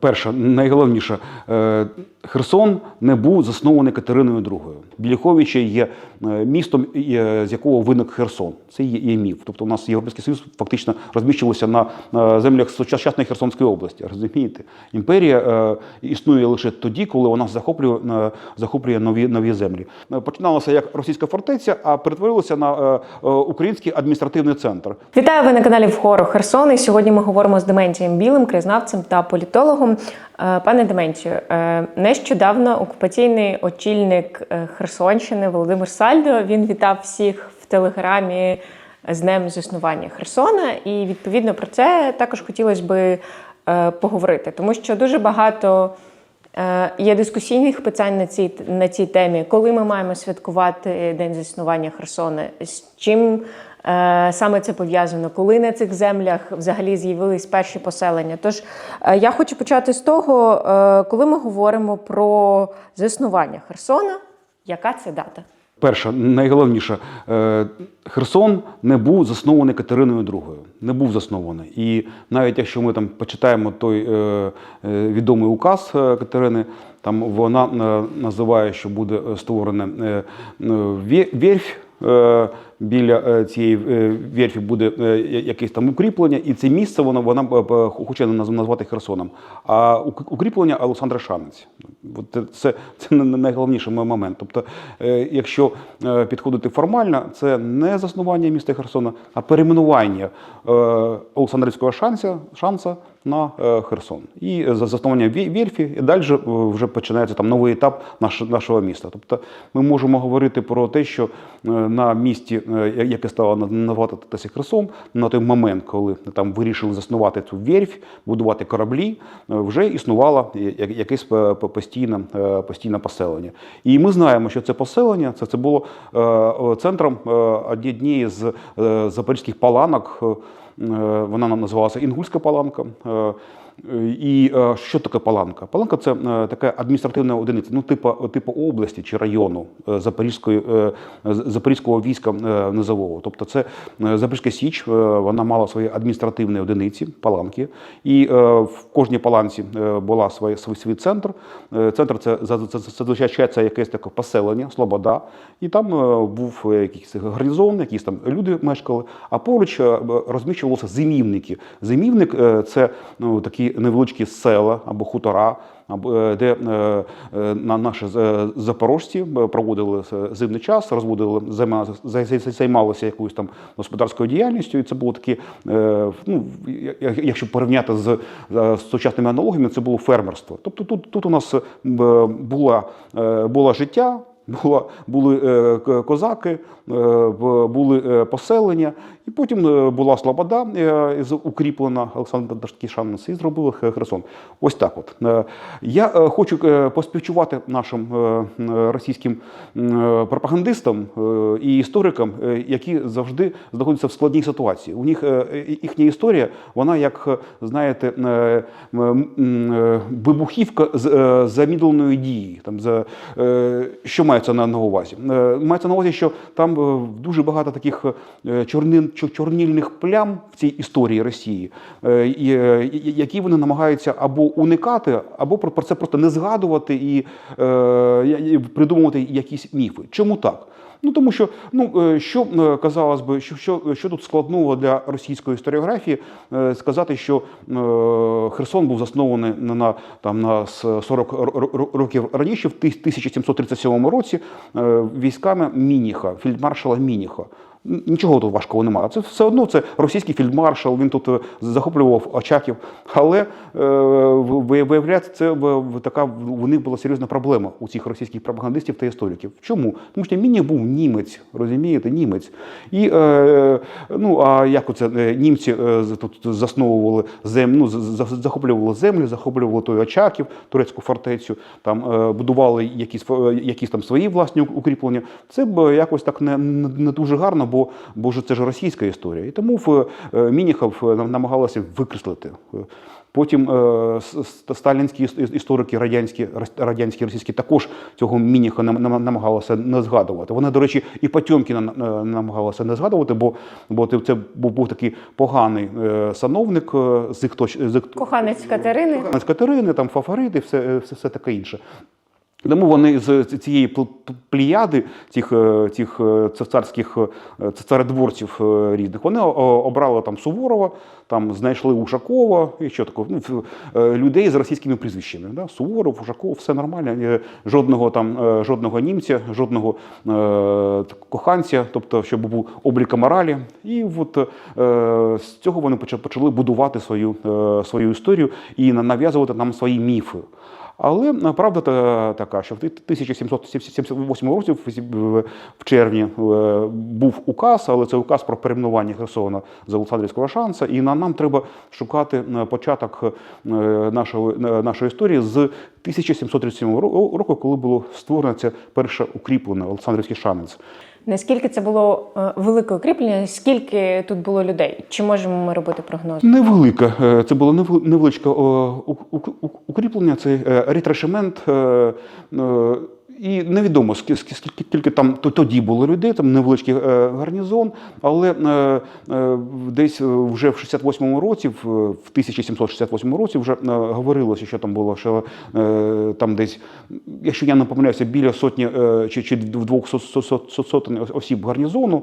Перше, найголовніше, е, Херсон не був заснований Катериною II. Біліховича є е, містом, з якого виник Херсон. Це є, міф. Тобто у нас Європейський Союз фактично розміщувався на, землях сучасної Херсонської області. Розумієте? Імперія е, існує лише тоді, коли вона захоплює, захоплює нові, нові землі. Починалося як російська фортеця, а перетворилося на український адміністративний центр. Вітаю ви на каналі Вхору Херсон. І сьогодні ми говоримо з Дементієм Білим, краєзнавцем та політологом. Е, Пане Дементію, е, нещодавно окупаційний очільник е, Херсонщини Володимир Сальдо він вітав всіх в телеграмі з днем заснування Херсона. І відповідно про це також хотілося би поговорити, тому що дуже багато. Е, Є дискусійних питань на цій, на цій темі, коли ми маємо святкувати День заснування Херсона, з чим е, саме це пов'язано, коли на цих землях взагалі з'явились перші поселення. Тож е, я хочу почати з того, е, коли ми говоримо про заснування Херсона, яка це дата? Перше, найголовніше, е, Херсон не був заснований Катериною II. Не був заснований. І навіть якщо ми там почитаємо той е, е, відомий указ Катерини, там вона називає, що буде створена верфь. Біля е, цієї е, верфі буде е, якесь там укріплення, і це місце вона, вона хоче назвати Херсоном. А укріплення Олександра Шанець. Це, це, найголовніший мо- момент. Тобто, якщо підходити формально, це не заснування міста Херсона, а перейменування Олександрівського шанця, шанса на Херсон. І за заснування ві- верфі, і далі вже починається там новий етап нашого міста. Тобто ми можемо говорити про те, що на місті, я- яке стало на- називатися Херсон, на той момент, коли там вирішили заснувати цю верфь, будувати кораблі, е, вже існувало якесь е, по- постійне, е, постійне поселення. І ми знаємо, що це поселення це, це було е, е, центром е, однієї з е, запорізьких паланок. е, е, Вона називалася Інгульська паланка. І е, що таке паланка? Паланка це е, така адміністративна одиниця, ну типу, типу області чи району е, Запорізької, Запорізького війська низового. Тобто це Запорізька Січ, вона мала свої адміністративні одиниці, паланки. І в кожній паланці була своя, свій, центр. Центр це за- за- за- зазвичай це якесь таке поселення, Слобода. І там був якийсь гарнізон, якісь там люди мешкали, а поруч розміщувалися зимівники. Зимівник це ну, такі невеличкі села або хутора, е, де е, е, на наші запорожці проводили зимний час, розводили займа- зай- зай- займалися якоюсь там господарською діяльністю. І це було такі, е, ну, якщо порівняти з, сучасними аналогіями, це було фермерство. Тобто тут, тут у нас була, е, життя. Була, були е, козаки, е, були е, поселення, і потім була Слобода укріплена Олександр Шанес і зробили Хе- Херсон. Ось так от. Я хочу поспівчувати нашим російським пропагандистам і історикам, які завжди знаходяться в складній ситуації. У них їхня історія, вона як, знаєте, вибухівка замідленої дії. Там, за, що мається на, увазі? Е, Мається на увазі, що там е, дуже багато таких е, чорнин, чорнільних плям в цій історії Росії, які вони намагаються або уникати, або про, це просто не згадувати і придумувати якісь міфи. Чому так? Ну тому що ну е, що е, казалось би, що, що, що тут складного для російської історіографії е, сказати, що Херсон був заснований на, там на с- 40 ро- ро- років раніше, в тис- 1737 році, військами Мініха, фільдмаршала Мініха. Нічого тут важкого немає. Це все одно це російський фільдмаршал, він тут е, захоплював Очаків. Але е, виявляється, це така в них була серйозна проблема у цих російських пропагандистів та істориків. Чому? Тому що Мініх був німець, розумієте, німець. І е, ну а як оце німці тут засновували землю, ну, захоплювали землю, захоплювали той Очаків, турецьку фортецю, там будували якісь якісь там свої власні укріплення. Це б якось так не, не дуже гарно, бо, бо ж це ж російська історія. І тому в е, Мініхов е, нам- намагалися викреслити. Потім е, сталінські історики, радянські, радянські, російські також цього Мініха нам- нам- намагалися не згадувати. Вони, до речі, і Потьомкіна на- намагалися не згадувати, бо, бо це- був, був такий поганий сановник з їх точ- з їх Коханець Катерини. з Катерини, там фаворити, все, все, все таке інше. Тому вони з цієї пл- п- плеяди цих, цих е, е, царедворців е, різних, вони обрали там Суворова, там знайшли Ушакова і що такого, ну, людей з російськими прізвищами. Да? Суворов, Ушаков, все нормально. Жодного там жодного німця, жодного е, коханця, тобто, щоб був обліка моралі. І от е, з цього вони поча- почали будувати свою, е, свою історію і нав'язувати нам свої міфи. Але е, правда та- така, що в 1778 році в- червні е, був указ, але це указ про перейменування Херсона з Олександрівського шанса, і на- нам треба шукати е, початок нашої, нашої історії з 1737 ро- року, коли було створено це перше укріплене Олександрівський шанець. Наскільки це було е, велике укріплення? Скільки тут було людей? Чи можемо ми робити прогноз? Невелике. е, Це було невел- невеличке укріплення, це е, ретрешемент. е, І невідомо, скі- скі- скільки тільки там то- тоді було людей, там невеличкий е, гарнізон, але е, е, десь вже в 68-му році, в в 1768 році, вже говорилося, що там було, що там десь, якщо я не помиляюся, біля сотні чи, чи двох со- со- со- со- сотень осіб гарнізону.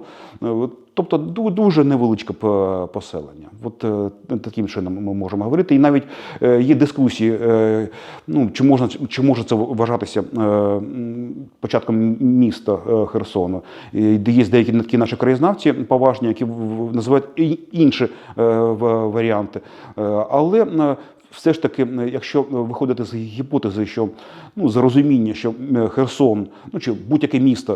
Тобто дуже невеличке поселення. От е, таким чином ми можемо говорити. І навіть е, є дискусії, е, ну, чи, можна, чи може це вважатися початком міста Херсону. Де є деякі такі наші краєзнавці поважні, які називають інші варіанти. Але все ж таки, е, якщо виходити з гіпотези, що ну, за розуміння, що е, Херсон, ну чи будь-яке місто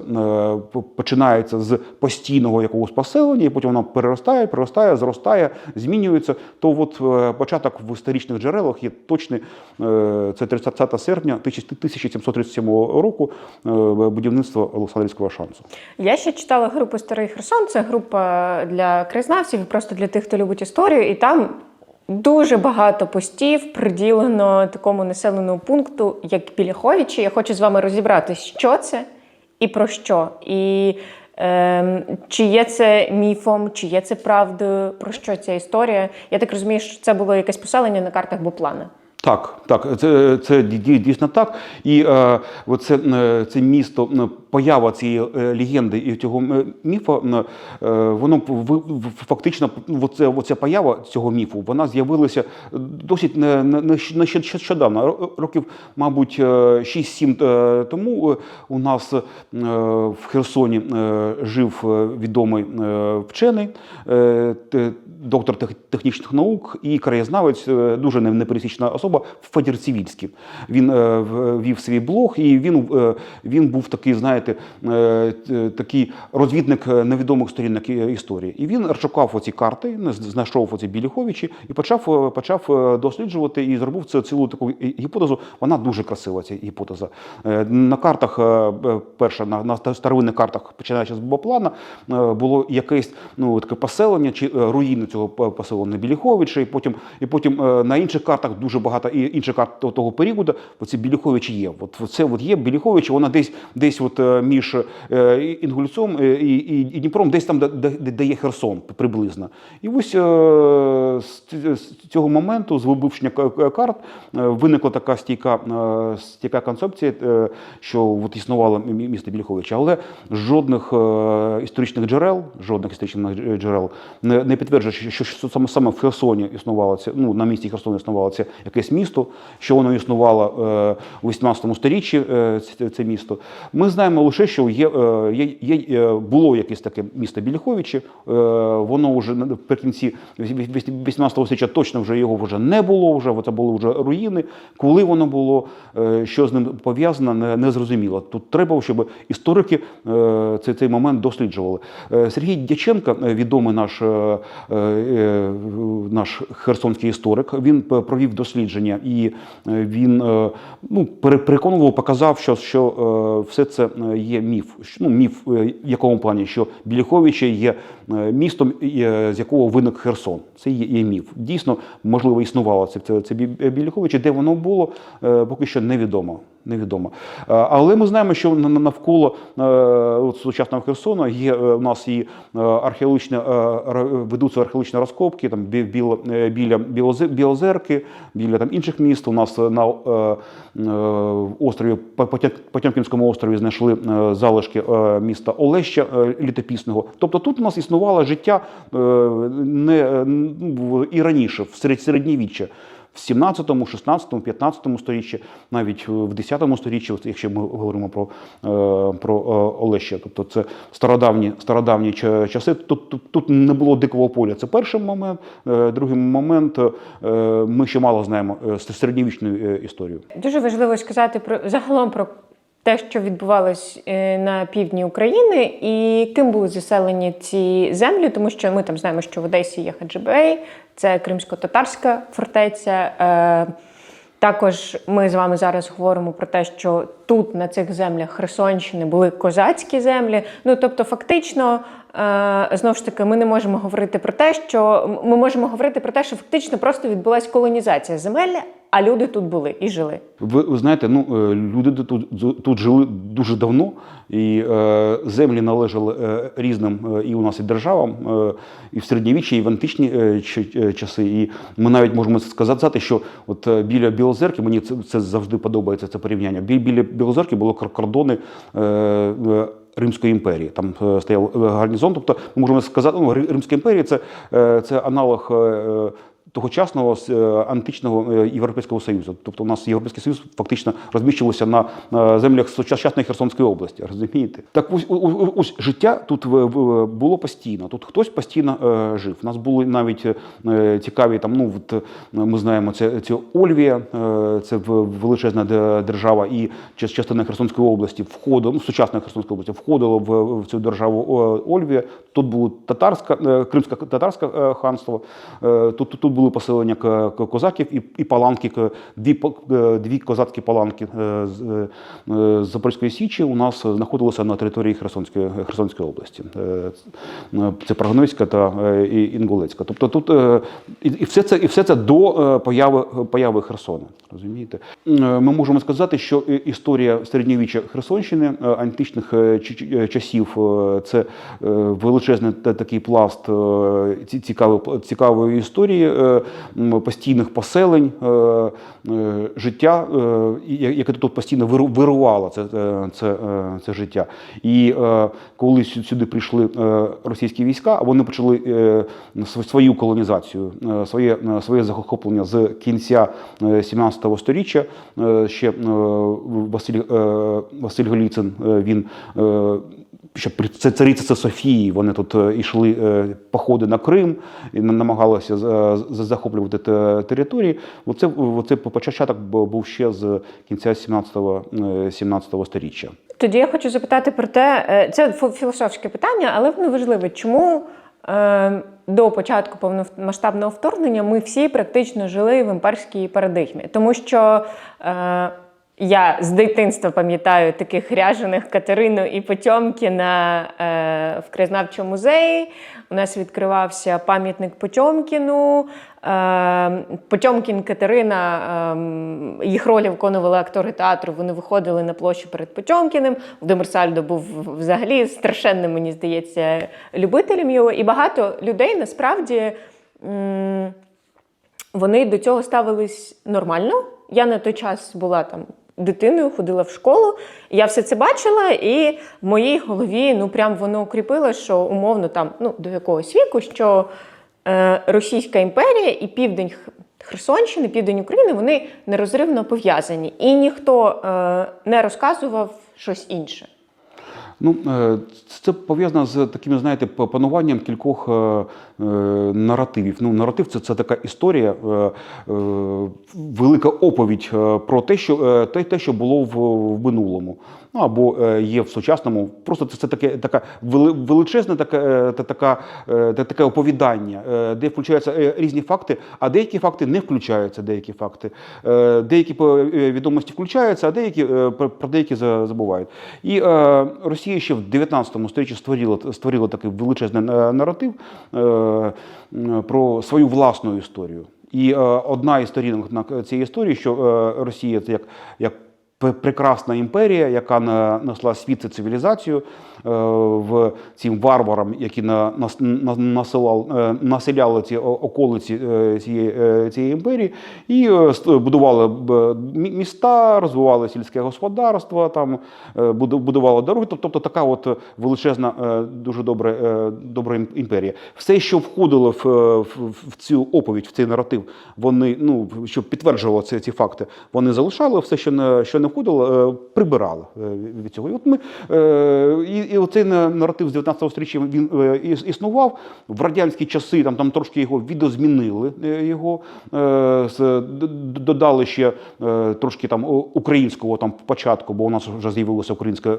е, починається з постійного якогось поселення, і потім воно переростає, переростає, зростає, змінюється, то от е, початок в історичних джерелах є точний, е, це 30 серпня 1737 року е, будівництво Олександрівського шансу. Я ще читала групу Старий Херсон. Це група для краєзнавців, просто для тих, хто любить історію, і там. Дуже багато постів приділено такому населеному пункту, як Біляховичі. Я хочу з вами розібрати, що це і про що. І ем, чи є це міфом, чи є це правдою, про що ця історія. Я так розумію, що це було якесь поселення на картах Буплана. Так, так, це, це дійсно так. І е, оце, е, це місто, е, поява цієї е, легенди і цього міфа, е, воно фактично, оця поява цього міфу, вона з'явилася досить нещодавно, років, мабуть, е, 6-7 е, тому у нас в Херсоні жив відомий вчений, доктор технічних наук і краєзнавець, дуже не- непересічна особа Федір Цивільський. Він вів свій блог, і він, він був такий, знаєте, е, т- такий розвідник е, невідомих сторінок історії. І він розшукав оці карти, знайшов оці Біліховичі і почав, е, почав е, досліджувати і зробив це цілу таку гіпотезу. Вона дуже красива, ця гіпотеза. Е, На картах, е, перша на, на старовинних картах, починаючи з Бобоплана, е, було якесь ну, таке поселення чи е, руїни цього поселення Біліховича, і потім, і потім е, на інших картах дуже багато і інших карт того- періоду. Оці Біліховичі є. От це от є Біліховичі, вона десь десь от е, між е, Інгульцем е, і, і, Дніпром, десь там, де, де, є Херсон приблизно. І ось е, з цього моменту, з вибившення карт, виникла така стійка, стійка концепція, що от існувало місто Біліховича, але жодних історичних джерел, жодних історичних джерел не, не підтверджує, що, що, саме, саме в Херсоні існувало це, ну, на місці Херсону існувало це якесь місто, що воно існувало у 18 сторіччі, це, це місто. Ми знаємо лише, що є, е, є, є, е, було якесь таке місто Біліховичі, е, воно вже наприкінці 18 століття точно вже його вже не було, вже це були вже руїни. Коли воно було, що з ним пов'язано, не, не зрозуміло. Тут треба, щоб історики цей, цей момент досліджували. Сергій Дяченко, відомий наш, наш херсонський історик, він провів дослідження і він ну, переконував, показав, що, що все це є міф. Ну, міф е, в якому плані, що Біліховичі є е, містом, е, з якого виник Херсон. Це є, є міф. Дійсно, можливо, існувало це, це, це Бі- Біліховичі. Де воно було, е, поки що невідомо. Невідомо. Е, Але ми знаємо, що на- на- навколо е, сучасного Херсона є е, у нас і е, археологічні, е, ведуться археологічні розкопки там бі- біло- е, біля Білозерки, біля там інших міст. У нас е, на е, е, острові По- Потя- Потьомкінському острові знайшли е, залишки е, міста Олеща е, літописного. Тобто тут у нас існувало життя не ну, і раніше, в середньовіччя. В 17, 16, 15 сторіччі, навіть в 10 сторіччі, якщо ми говоримо про, про Олеща, тобто це стародавні, стародавні часи. Тут, тут, тут не було дикого поля. Це перший момент. Другий момент, ми ще мало знаємо середньовічну історію. Дуже важливо сказати про загалом про те, що відбувалось е, на півдні України, і ким були заселені ці землі, тому що ми там знаємо, що в Одесі є Хаджибей, це кримсько-татарська фортеця. Е, Також ми з вами зараз говоримо про те, що тут на цих землях Херсонщини були козацькі землі. Ну тобто, фактично, е, знову ж таки, ми не можемо говорити про те, що ми можемо говорити про те, що фактично просто відбулася колонізація земель, а люди тут були і жили. Ви, ви знаєте, ну е, люди тут, тут жили дуже давно, і е, землі належали е, різним е, і у нас і державам, е, і в середньовіччі, і в античні е, ч- е, часи. І ми навіть можемо сказати, що от е, біля Білозерки, мені це, це завжди подобається це порівняння. Бі- Біля Білозерки було кор- кордони. Е, е, Римської імперії там стояв гарнізон. Тобто, ми можемо сказати, ну, Ри- Римська імперія це, це аналог тогочасного е, античного е, Європейського Союзу. Тобто у нас Європейський Союз фактично розміщувався на землях сучасної Херсонської області. Розумієте? Так ось, ось життя тут було постійно. Тут хтось постійно е, жив. У нас були навіть цікаві там. Ну от, ми знаємо, це, це Ольвія, це величезна держава, і частина Херсонської області входила, ну сучасної Херсонської області входила в, в цю державу Ольвія. Тут було татарська, кримська татарське ханство. Тут, тут, тут були поселення козаків і, і паланки, дві, е, дві козацькі паланки е, з е, з Запорізької Січі у нас знаходилися на території Херсонської, Херсонської області. Це це та Інгулецька. Тобто тут і, все це, і все це до появи, появи Херсона. Розумієте? Ми можемо сказати, що історія середньовіччя Херсонщини, античних часів, це величезний та- такий пласт ці- цікавої, цікавої історії, постійних поселень, е, е, життя, е, яке тут постійно виру- вирувало це, це, це життя. І коли сю- сюди прийшли російські війська, вони почали свою колонізацію, своє, своє захоплення з кінця е, 17 століття. Е, Ще Василь, Василь Голіцин, він ще при це цариця Софії. Вони тут е, йшли е, походи на Крим і на- намагалися з- захоплювати те- території. Оце, оце початок бу- був ще з кінця 17 е, 17 століття. Тоді я хочу запитати про те, е, це філософське питання, але воно важливе. Чому е, до початку повномасштабного вторгнення ми всі практично жили в імперській парадигмі? Тому що е, я з дитинства пам'ятаю таких ряжених Катерину і Потьомкіна е, в краєзнавчому музеї. У нас відкривався пам'ятник Потьомкіну. Е, Потьомкін, Катерина, е, їх ролі виконували актори театру. Вони виходили на площу перед Потьомкіним. Володимир Сальдо був взагалі страшенним, мені здається, любителем його. І багато людей насправді. вони до цього ставились нормально. Я на той час була там дитиною, ходила в школу. Я все це бачила, і в моїй голові ну прям воно укріпило, що умовно там ну до якогось віку, що е, Російська імперія і південь Херсонщини, південь України вони нерозривно пов'язані, і ніхто е, не розказував щось інше. Ну, е, це пов'язано з таким, знаєте, пануванням кількох е, е, наративів. Ну, наратив це, це така історія, велика оповідь про те, що, те, що було в, в минулому. Ну, або е, є в сучасному. Просто це, таке така величезне таке, е, така, е, таке оповідання, де включаються різні факти, а деякі факти не включаються. Деякі факти. Деякі відомості включаються, а деякі про деякі забувають. І Росія ще в 19 столітті створила, створила такий величезний наратив про свою власну історію. І одна із сторінок цієї історії, що Росія це як, як прекрасна імперія, яка несла світ і цивілізацію в цим варварам, які на, на, насилал, е, населяли ці околиці е, цієї, е, цієї імперії, і е, будували міста, розвивали сільське господарство, там е, будували дороги. Тобто, така от величезна, е, дуже добра, е, добра імперія. Все, що входило в, е, в, в цю оповідь, в цей наратив, вони ну щоб підтверджувало ці, ці факти, вони залишали все, що не що не входило, е, прибирали е, від цього. І от ми е, і, і оцей наратив з 19 сторіччя він е, існував в радянські часи. Там там трошки його відозмінили е, його е, додали ще трошки там українського там початку, бо у нас вже з'явилася Українська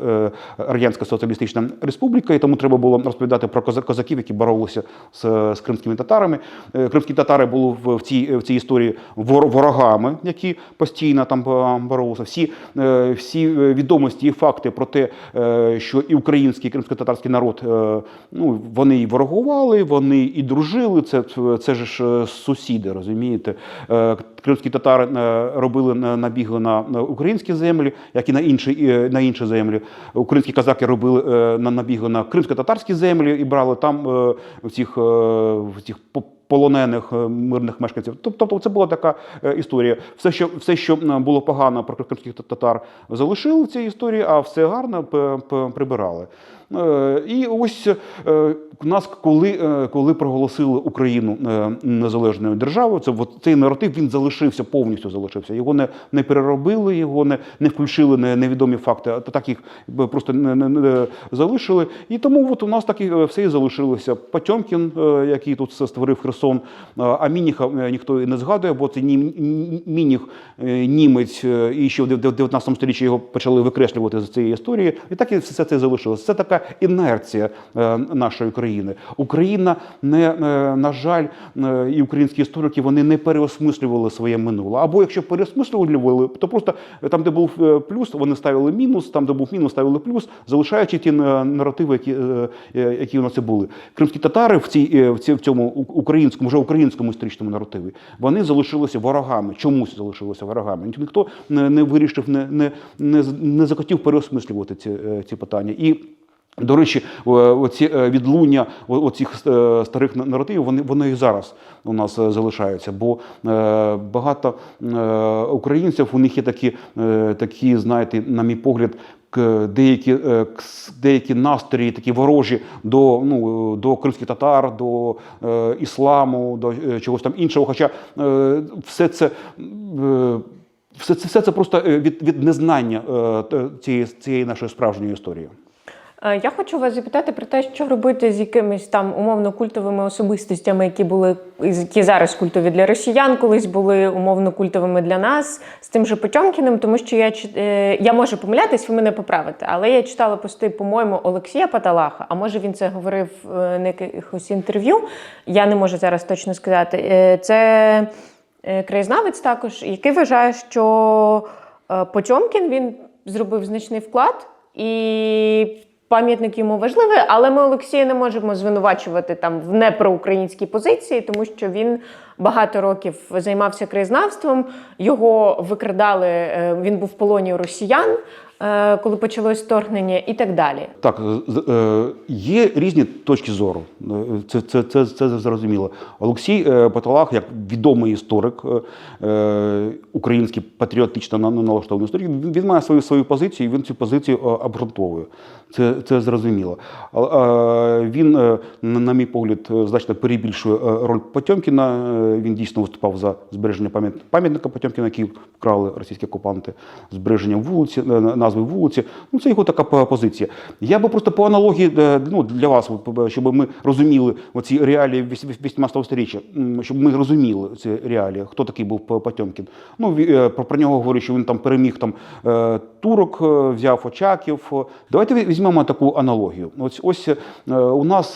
Радянська Соціалістична Республіка, і тому треба було розповідати про козаків, які боролися з, з кримськими татарами. Кримські татари були в, цій в цій історії ворогами, які постійно там боролися. Всі, всі відомості і факти про те, що і український, кримсько-татарський народ е, ну, вони і ворогували, вони і дружили. Це, це ж е, сусіди, розумієте? Е, Кримські татари робили на- набігли на українські землі, як і на інші, на інші землі. Українські казаки робили на набігли на кримсько-татарські землі і брали там цих, цих полонених е, мирних мешканців. Тобто це була така е, історія. Все, що все, що було погано про кримських татар, залишили в цій історії, а все гарно прибирали. Е, І ось е, нас, коли, е, коли проголосили Україну незалежною державою, це цей наратив він залишився, повністю залишився. Його не, не переробили, його не, не включили не, невідомі факти, а так їх просто не, не, не залишили. І тому от у нас так і все і залишилося. Потьомкін, е, який тут створив Херсон, а Мініха ніхто і не згадує, бо це ні, ні- Мініх німець, і ще в дев- 19 столітті його почали викреслювати з цієї історії. І так і все це залишилося. Це така інерція е, нашої країни. Україна не е, на жаль, е, і українські історики вони не переосмислювали своє минуле. Або якщо переосмислювали, то просто там, де був плюс, вони ставили мінус, там, де був мінус, ставили плюс, залишаючи ті наративи, які, які у нас були. Кримські татари в цій в цьому українському, вже українському історичному наративі, вони залишилися ворогами. Чомусь залишилися ворогами. Ніхто не, вирішив, не, не, не, не захотів переосмислювати ці, ці питання. І до речі, оці е, відлуння оцих е, старих на- наративів, вони, вони і зараз у нас е, залишаються. Бо е, багато е, українців у них є такі, е, такі, знаєте, на мій погляд, деякі, е, деякі настрої, такі ворожі до, ну, до кримських татар, до е, ісламу, до е, чогось там іншого. Хоча е, все це. е, все це, все це просто е, від, від незнання е, цієї, цієї нашої справжньої історії. Е, Я хочу вас запитати про те, що робити з якимись там умовно культовими особистостями, які були які зараз культові для росіян, колись були умовно культовими для нас, з тим же Потьомкіним, тому що я е, я можу помилятись, ви мене поправите, але я читала пости, по-моєму, Олексія Паталаха. А може він це говорив е, на якихось інтерв'ю. Я не можу зараз точно сказати. Е, Це е, краєзнавець також, який вважає, що е, Потьомкін він зробив значний вклад і. Пам'ятник йому важливий, але ми Олексія не можемо звинувачувати там в непроукраїнській позиції, тому що він багато років займався краєзнавством. Його викрадали. е, Він був в полоні росіян, коли почалось вторгнення, і так далі. Так, е, є різні точки зору. Е, Це, це, це, це зрозуміло. Олексій е, Паталах, як відомий історик, е, е, український патріотично на- налаштований історик, він, має свою свою позицію, і він цю позицію е, обґрунтовує. Це, це зрозуміло. Він, е, на на мій погляд, е, значно перебільшує е, роль Потьомкіна. е, він дійсно виступав за збереження пам'ятника Потьомкіна, який вкрали російські окупанти, збереження вулиці, е, назви вулиці. Ну, це його така позиція. Я би просто по аналогії е, ну, для вас, щоб ми розуміли оці реалії 18 сторіччя, щоб ми розуміли ці реалії, хто такий був Потьомкін. Ну, е, про, нього говорять, що він там переміг там, е, турок, взяв Очаків. Давайте ві- візьмемо таку аналогію. Ось, ось у нас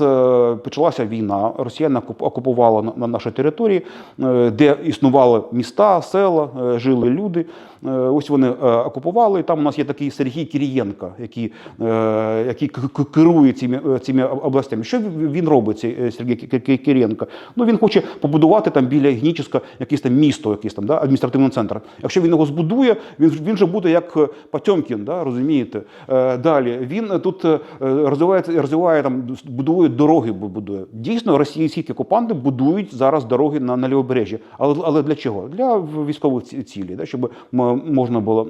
почалася війна, росіяни окуп- окупували на, на нашій території, де існували міста, села, жили люди. Е, Ось вони е, окупували. Там у нас є такий Сергій Кирієнко, який, е, який керує цими, цими областями. Що він робить, цей Сергій Ки- Ну він хоче побудувати там біля Гніческа якесь там місто, якийсь там да, адміністративний центр. Якщо він його збудує, він він же буде як Потьомкін, да, розумієте? Далі він тут розвиває, розвиває там, будує дороги, будує. Дійсно, російські окупанти будують зараз дороги на, на лівобережжі. Але, але для чого? Для військових цілей, да, щоб можна було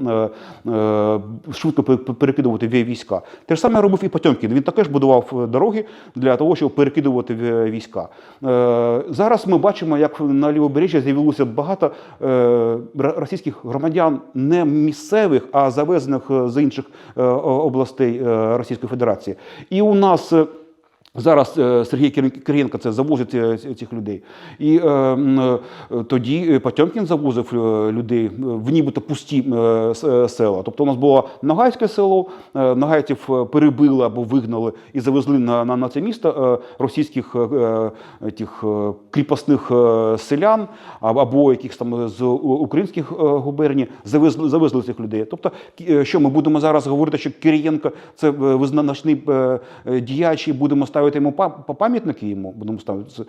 е, е, швидко пе- пе- перекидувати війська. Те ж саме робив і Потьомкін. Він також будував е, дороги для того, щоб перекидувати війська. Зараз ми бачимо, як на лівобережжі з'явилося багато російських громадян не місцевих, а завезених з інших областей Російської Федерації. І у нас. Зараз е, Сергій Кирин- це завозить е, цих людей. І е, е, тоді Потьомкін завозив людей в нібито пусті села. Тобто у нас було Нагайське село, нагайців е, перебили або вигнали і завезли на, на, на це місто російських е, тих, кріпосних селян або якихось там з українських губерній, завезли, завезли цих людей. Тобто, що ми будемо зараз говорити, що Кирієнко це визначний діяч, і будемо ставити йому па- па- пам'ятники йому. Будемо ставити.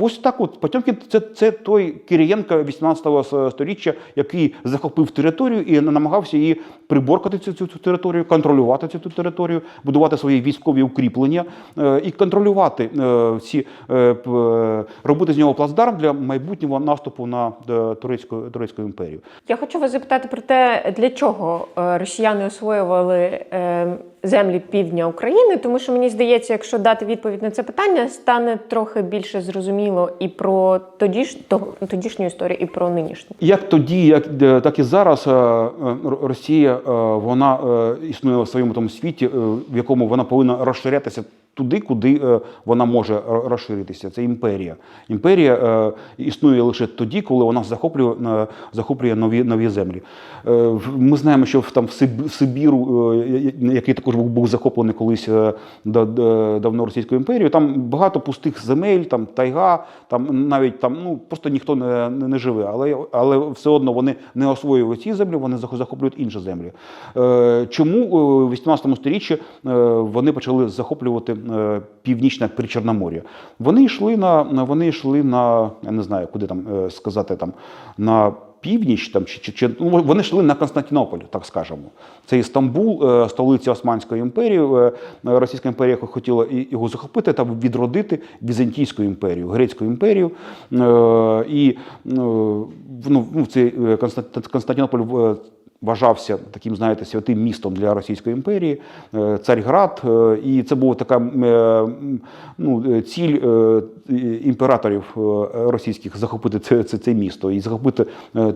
Ось так от Потьомкін це, це той Кирієнко 18-го с- сторіччя, який захопив територію і намагався її приборкати цю, цю, цю територію, контролювати цю, цю територію, будувати свої військові укріплення е, і контролювати е, ці е, е, робити з нього плацдарм для майбутнього наступу на е, турецьку, турецьку імперію. Я хочу вас запитати про те, для чого е, росіяни освоювали е, землі півдня України, тому що мені здається, якщо дати відповідь на це питання, стане трохи більше зрозуміло і про тодіш, тодішню історію, і про нинішню. Як тоді, як, е, так і зараз е, е, Росія вона існує в своєму тому світі, в якому вона повинна розширятися туди, куди е, вона може розширитися. Це імперія. Імперія е, існує лише тоді, коли вона захоплює, е, захоплює нові, нові землі. Ми знаємо, що там в Сиб- Сибіру, який також був, захоплений колись да- да- давно Російською імперією, там багато пустих земель, там тайга, там навіть там ну просто ніхто не, не, живе, але, але все одно вони не освоюють ці землі, вони зах- захоплюють інші землі. Чому в 18 сторіччі вони почали захоплювати північне Причорномор'я? Вони йшли на вони йшли на я не знаю, куди там е, сказати там на. Північ там чи, чи, ну, вони йшли на Константинополь, так скажемо. Це Істамбул, е, столиця Османської імперії. Е, Російська імперія хотіла його захопити та відродити Візантійську імперію, Грецьку імперію. Е, І е, ну, ну, цей е, Константинополь е, вважався таким, знаєте, святим містом для Російської імперії, е, Царьград. е, І це була така е, ну, ціль імператорів російських захопити це, це, це місто і захопити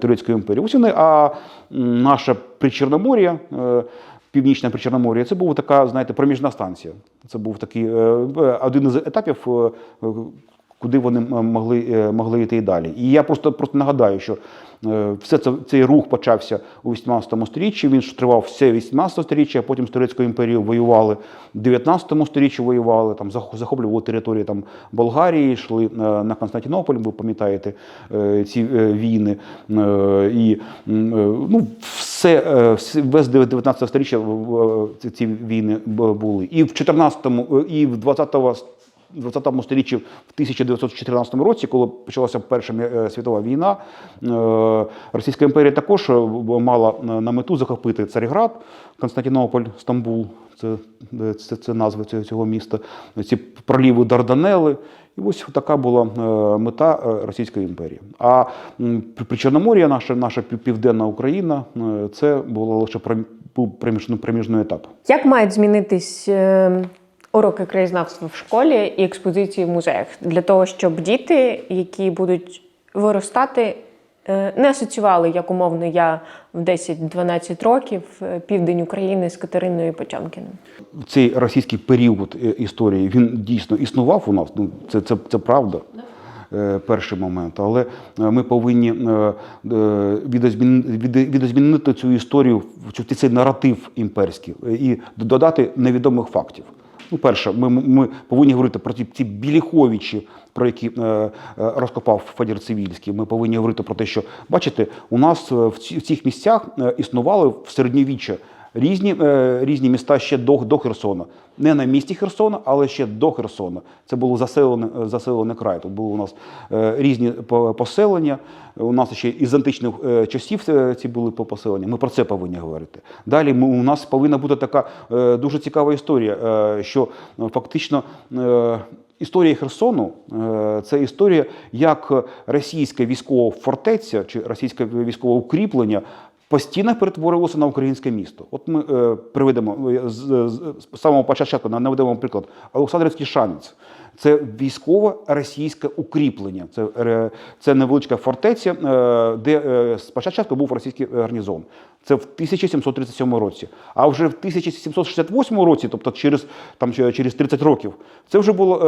Турецьку імперію. Ось вони, а наше Причорномор'я. Північне Причорномор'я це була така, знаєте, проміжна станція. Це був такий один із етапів, куди вони могли, е, могли йти і далі. І я просто, просто нагадаю, що е, все це, цей рух почався у 18 сторіччі, він ж тривав все 18 сторіччя, а потім з Турецькою імперією воювали, в 19 сторіччі воювали, там захоплювали території там, Болгарії, йшли е, на Константинополь, ви пам'ятаєте ці війни. І ну, все, весь 19 сторіччя ці- війни були. І в 14-му, е, і в 20-го 20 сторіччі в 1914 році, коли почалася Перша е, світова війна, е, Російська імперія також е, мала на- мету захопити Царіград, Константинополь, Стамбул. Це, це, це назви цього, цього міста, ці проліви Дарданели. І ось така була мета Російської імперії. А при- Причорномор'я, наша, наша південна Україна, це було лише був проміжний, проміжний етап. Як мають змінитись е, уроки краєзнавства в школі і експозиції в музеях для того, щоб діти, які будуть виростати, е, не асоціювали, як умовно я в 10-12 років е, південь України з Катериною Потьомкіним. цей російський період е, історії він дійсно існував у нас. Ну це, це, це правда. Перший момент, але ми повинні відозмінити цю історію, цей наратив імперський і додати невідомих фактів. Ну, перше, ми, ми повинні говорити про ті ці біліховичі, про які е, е, розкопав Федір Цивільський. Ми повинні говорити про те, що бачите, у нас е, в, ці, в цих місцях е, існували в середньовіччя різні, е, різні міста ще до, до Херсона. Не на місці Херсона, але ще до Херсона. Це було заселене, заселене край. Тут були у нас е, різні поселення. У нас ще із античних е, часів е, ці були по- поселення. Ми про це повинні говорити. Далі ми, у нас повинна бути така е, дуже цікава історія, е, що е, фактично. е, Історія Херсону е, це історія, як російська військова фортеця чи російське військове укріплення постійно перетворилося на українське місто. От ми е, приведемо е, з, з, з самого початку наведемо приклад Олександрівський шанець. Це військове російське укріплення. Це, е, це невеличка фортеця, е, де е, спочатку був російський гарнізон. Це в 1737 році. А вже в 1768 році, тобто через, там, через 30 років, це вже був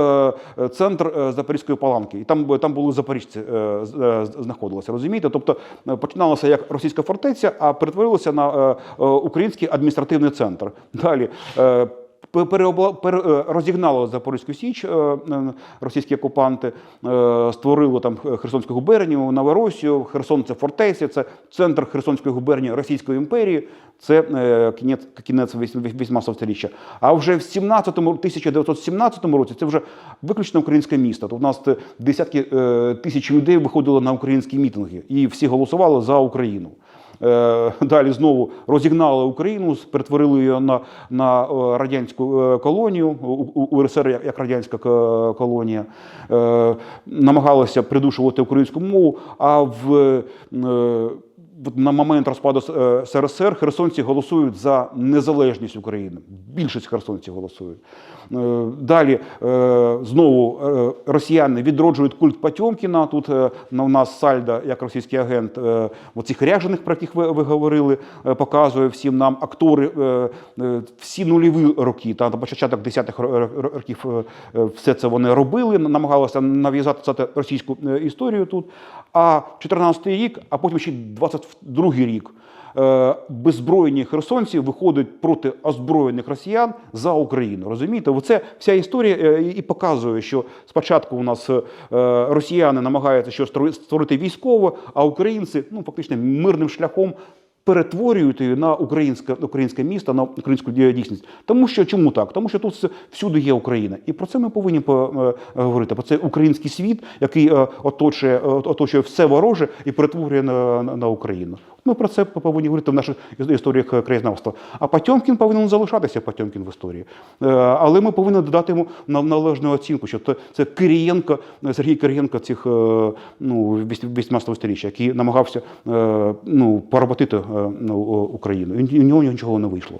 центр Запорізької паланки. І там, там були запоріжці знаходилися. Розумієте? Тобто починалося як російська фортеця, а перетворилося на український адміністративний центр. Далі. Е, е, Запорізьку Січ е, е, російські окупанти, створили там Херсонську губернію, Новоросію. Херсон це фортеця, це центр Херсонської губернії Російської імперії. Це кінець, кінець 18 століття. А вже в 17 1917 році це вже виключно українське місто. Тут у нас десятки тисяч людей виходили на українські мітинги, і всі голосували за Україну. Е, Далі знову розігнали Україну, перетворили її на, на е, радянську е, колонію, УРСР як, радянська колонія, намагалися придушувати українську мову, а в на момент розпаду е, СРСР херсонці голосують за незалежність України. Більшість херсонців голосують. Е, Далі е, знову росіяни відроджують культ Потьомкіна. Тут у нас Сальда, як російський агент, оцих ряжених, про яких ви, говорили, показує всім нам актори всі нульові роки, та на початок 10-х ро- ро- років все це вони робили, намагалися нав'язати російську історію тут. А 14-й рік, а потім ще 22-й рік. е, Беззбройні херсонці виходять проти озброєних росіян за Україну. Розумієте, оце вся історія е, і показує, що спочатку у нас е, росіяни намагаються щось створити військово, а українці ну фактично мирним шляхом перетворюють її на українське, українське місто, на українську ді- дійсність. Тому що чому так? Тому що тут всюди є Україна. І про це ми повинні по- е, говорити. Про цей український світ, який е, оточує, е, оточує все вороже і перетворює на, на Україну. Ми про це повинні говорити в наших історіях е, краєзнавства. А Потьомкін повинен залишатися Потьомкін в історії. Е, Але ми повинні додати йому на- належну оцінку, що це, Кирієнко, Сергій Кирієнко цих е, ну, 18 століття, який намагався ну, поработити ну, Україну. І у нього нічого не вийшло.